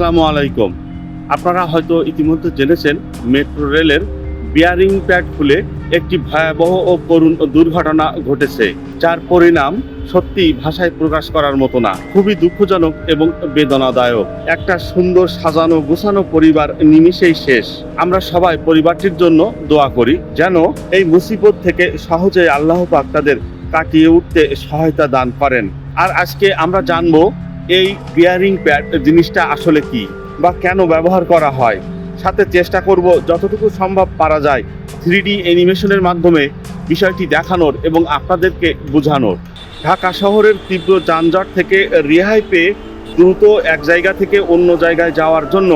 আসসালামু আলাইকুম। আপনারা হয়তো ইতিমধ্যে জেনেছেন, মেট্রো রেলের বিয়ারিং প্যাড খুলে একটি ভয়াবহ ও করুণ দুর্ঘটনা ঘটেছে, যার পরিণাম সত্যি ভাষায় প্রকাশ করার মতো না, খুবই দুঃখজনক এবং বেদনাদায়ক। একটা সুন্দর সাজানো গোছানো পরিবার নিমিষেই শেষ। আমরা সবাই পরিবারটির জন্য দোয়া করি যেন এই মুসিবত থেকে সহজে আল্লাহ পাক তাদের কাটিয়ে উঠতে সহায়তা দান করেন। আর আজকে আমরা জানব এই বিয়ারিং প্যাড জিনিসটা আসলে কি বা কেন ব্যবহার করা হয়? সাথে চেষ্টা করব যতটুকু সম্ভব পারা যায় থ্রি ডি অ্যানিমেশনের মাধ্যমে বিষয়টি দেখানোর এবং আপনাদেরকে বোঝানোর। ঢাকা শহরের তীব্র যানজট থেকে রেহাই পেয়ে দ্রুত এক জায়গা থেকে অন্য জায়গায় যাওয়ার জন্য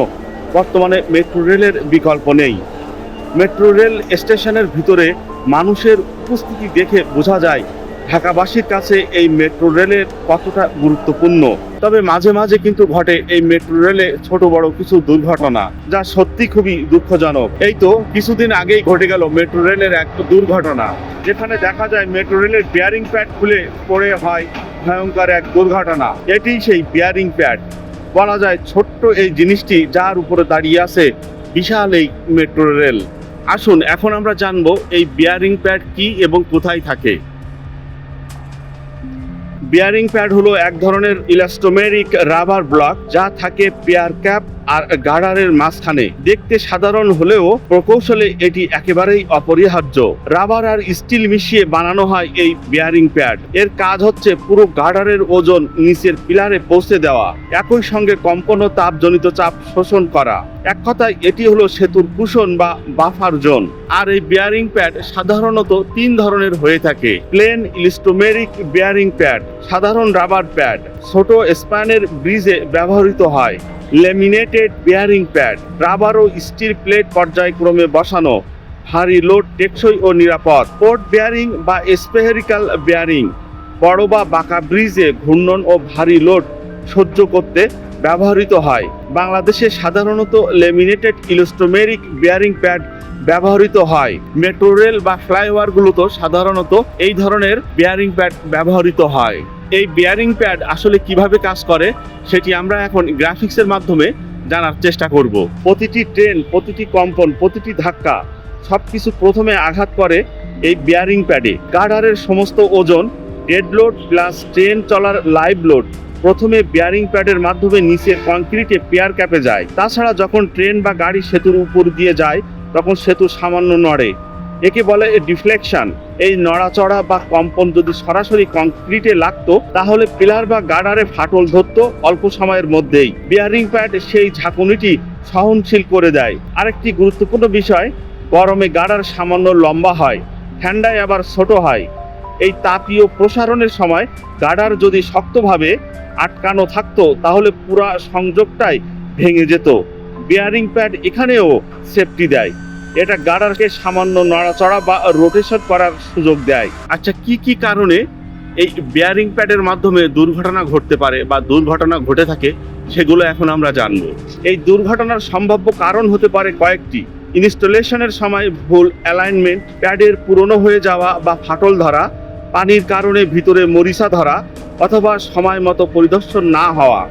বর্তমানে মেট্রো রেলের বিকল্প নেই। মেট্রো রেল স্টেশনের ভিতরে মানুষের উপস্থিতি দেখে বোঝা যায় ঢাকাবাসীর কাছে এই মেট্রো রেলের কতটা গুরুত্বপূর্ণ? তবে মাঝে মাঝে কিন্তু ঘটে এই মেট্রো রেলে ছোট বড় কিছু দুর্ঘটনা, যা সত্যি খুবই দুঃখজনক। এই তো কিছুদিন আগেই ঘটে গেল মেট্রো রেলের এক দুর্ঘটনা, যেখানে দেখা যায় মেট্রো রেলের বিয়ারিং প্যাড খুলে পড়ে হয় ভয়ঙ্কর এক দুর্ঘটনা। এটি সেই বিয়ারিং প্যাড বলা যায় ছোট্ট এই জিনিসটি যার উপরে দাঁড়িয়ে আছে বিশাল এই মেট্রো রেল। আসুন, এখন আমরা জানব এই বিয়ারিং প্যাড কি এবং কোথায় থাকে। বিয়ারিং প্যাড হলো এক ধরনের ইলাস্টোমেরিক রাবার ব্লক যা থাকে পেয়ার ক্যাপ আর গার্ডারের মাঝখানে দেখতে সাধারণ হলেও প্রকৌশলে এটি একেবারেই অপরিহার্য। রাবার আর স্টিল মিশিয়ে বানানো হয় এই বিয়ারিং প্যাড। এর কাজ হচ্ছে পুরো গার্ডারের ওজন নিচের পিলারে পৌঁছে দেওয়া, একই সঙ্গে কম্পন তাপজনিত চাপ শোষণ করা। এক কথায়, এটি হলো সেতুর কুশন বা বাফার জোন। আর এই বিয়ারিং প্যাড সাধারণত তিন ধরনের হয়ে থাকে। প্লেন ইলিস্টোমেরিক বিয়ারিং প্যাড, সাধারণ রাবার প্যাড, ছোট স্প্যানের ব্রিজে ব্যবহৃত হয়। লেমিনেটেড বেয়ারিং প্যাড রাবার ও স্টিল প্লেট পর্যায়ক্রমে বসানো, ভারী লোড টেকসই ও নিরাপদ। পোর্ট বেয়ারিং বা স্পেহেরিক্যাল বেয়ারিং বড় বা বাঁকা ব্রিজে ঘূর্ণন ও ভারী লোড সহ্য করতে ব্যবহৃত হয়। বাংলাদেশে সাধারণত লেমিনেটেড ইলাস্টোমেরিক বেয়ারিং প্যাড ব্যবহৃত হয়। মেট্রো রেল বা ফ্লাইওভারগুলোতে সাধারণত এই ধরনের বেয়ারিং প্যাড ব্যবহৃত হয়। এই বিয়ারিং প্যাড আসলে কীভাবে কাজ করে, সেটি আমরা এখন গ্রাফিক্সের মাধ্যমে জানার চেষ্টা করব। প্রতিটি ট্রেন প্রতিটি কম্পন প্রতিটি ধাক্কা সবকিছু প্রথমে আঘাত করে এই বিয়ারিং প্যাডে গার্ডারের সমস্ত ওজন ডেড লোড প্লাস ট্রেন চলার লাইভ লোড প্রথমে বিয়ারিং প্যাডের মাধ্যমে নিচের কংক্রিটে পেয়ার ক্যাপে যায়। তাছাড়া যখন ট্রেন বা গাড়ি সেতুর উপর দিয়ে যায়, তখন সেতু সামান্য নড়ে। একে বলে ডিফ্লেকশন এই নড়াচড়া বা কম্পন যদি সরাসরি কংক্রিটে লাগতো, তাহলে পিলার বা গার্ডারে ফাটল ধরতো অল্প সময়ের মধ্যেই। বিয়ারিং প্যাড সেই ঝাঁকুনিটি সহনশীল করে দেয়। আরেকটি গুরুত্বপূর্ণ বিষয়, গরমে গার্ডার সামান্য লম্বা হয়, ঠান্ডায় আবার ছোট হয়। এই তাপীয় প্রসারণের সময় গার্ডার যদি শক্তভাবে আটকানো থাকতো, তাহলে পুরা সংযোগটাই ভেঙে যেত। বিয়ারিং প্যাড এখানেও সেফটি দেয়। এটা গার্ডারকে সামান্য নড়াচড়া বা রোটেশন করার সুযোগ দেয়। আচ্ছা কি কি কারণে এই বিয়ারিং প্যাডের মাধ্যমে দুর্ঘটনা ঘটতে পারে বা দুর্ঘটনা ঘটে থাকে, সেগুলো এখন আমরা জানব। এই দুর্ঘটনার সম্ভাব্য কারণ হতে পারে কয়েকটি। ইনস্টলেশনের সময় ভুল অ্যালাইনমেন্ট প্যাডের পুরনো হয়ে যাওয়া বা ফাটল ধরা, পানির কারণে ভিতরে মরিচা ধরা অথবা সময় মতো পরিদর্শন না হওয়া।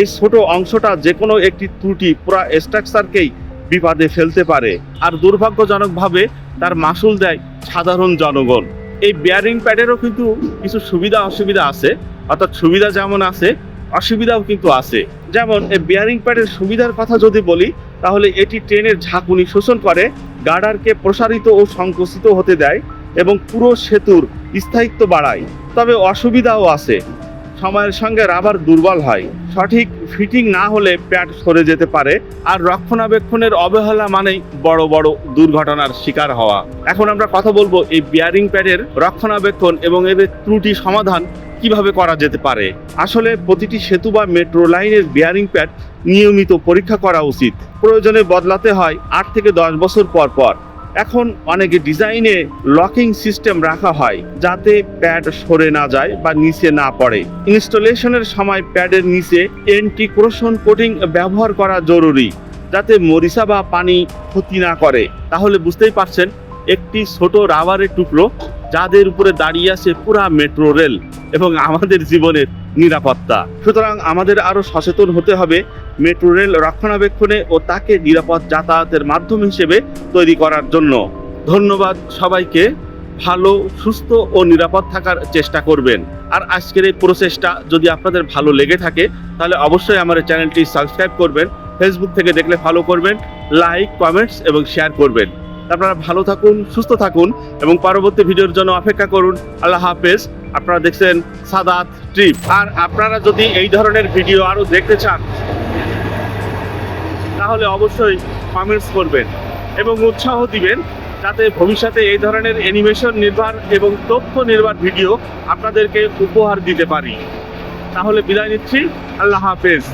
এই ছোট অংশটা যে কোনো একটি ত্রুটি পুরা স্ট্রাকচারকেই বিপদে ফেলতে পারে। আর দুর্ভাগ্যজনকভাবে তার মাসুল দেয় সাধারণ জনগণ। এই বিয়ারিং প্যাডেরও কিন্তু কিছু সুবিধা অসুবিধা আছে। অর্থাৎ সুবিধা যেমন আছে, অসুবিধাও কিন্তু আছে। যেমন এই বিয়ারিং প্যাডের সুবিধার কথা যদি বলি, তাহলে এটি ট্রেনের ঝাঁকুনি শোষণ করে, গার্ডারকে প্রসারিত ও সংকুচিত হতে দেয় এবং পুরো সেতুর স্থায়িত্ব বাড়ায়। তবে অসুবিধাও আছে। সময়ের সঙ্গে রাবার দুর্বল হয়। সঠিক ফিটিং না হলে প্যাড সরে যেতে পারে। আর রক্ষণাবেক্ষণের অবহেলা মানেই বড় বড় দুর্ঘটনার শিকার হওয়া। এখন আমরা কথা বলব এই বিয়ারিং প্যাডের রক্ষণাবেক্ষণ এবং এদের ত্রুটি সমাধান কীভাবে করা যেতে পারে। আসলে প্রতিটি সেতু বা মেট্রো লাইনের বিয়ারিং প্যাড নিয়মিত পরীক্ষা করা উচিত। প্রয়োজনে বদলাতে হয় আট থেকে দশ বছর পর পর। এখন অনেকে ডিজাইনে লকিং সিস্টেম রাখা হয় যাতে প্যাড সরে না যায় বা নিচে না পড়ে। ইনস্টলেশনের সময় প্যাডের নিচে এন্টি ক্রোশন কোটিং ব্যবহার করা জরুরি, যাতে মরিচা বা পানি ক্ষতি না করে। তাহলে বুঝতেই পারছেন একটি ছোট রাবারের টুকরো যাদের উপরে দাঁড়িয়ে আছে পুরা মেট্রো রেল এবং আমাদের জীবনের নিরাপত্তা। সুতরাং আমাদের আরও সচেতন হতে হবে মেট্রো রেল রক্ষণাবেক্ষণে ও তাকে নিরাপদ যাতায়াতের মাধ্যম হিসেবে তৈরি করার জন্য। ধন্যবাদ সবাইকে। ভালো, সুস্থ ও নিরাপদ থাকার চেষ্টা করবেন। আর আজকের এই প্রসেসটা যদি আপনাদের ভালো লেগে থাকে, তাহলে অবশ্যই আমার চ্যানেলটি সাবস্ক্রাইব করবেন ফেসবুক থেকে দেখলে ফলো করবেন লাইক কমেন্টস এবং শেয়ার করবেন। আপনারা ভালো থাকুন, সুস্থ থাকুন এবং পরবর্তী ভিডিওর জন্য অপেক্ষা করুন। আল্লাহ হাফেজ। আপনারা দেখছেন সাদাত ট্রিপ। আর আপনারা যদি এই ধরনের ভিডিও আরও দেখতে চান, তাহলে অবশ্যই কমেন্টস করবেন এবং উৎসাহ দিবেন যাতে ভবিষ্যতে এই ধরনের অ্যানিমেশন নির্ভর এবং তথ্য নির্ভর ভিডিও আপনাদেরকে উপহার দিতে পারি। তাহলে বিদায় নিচ্ছি। আল্লাহ হাফেজ।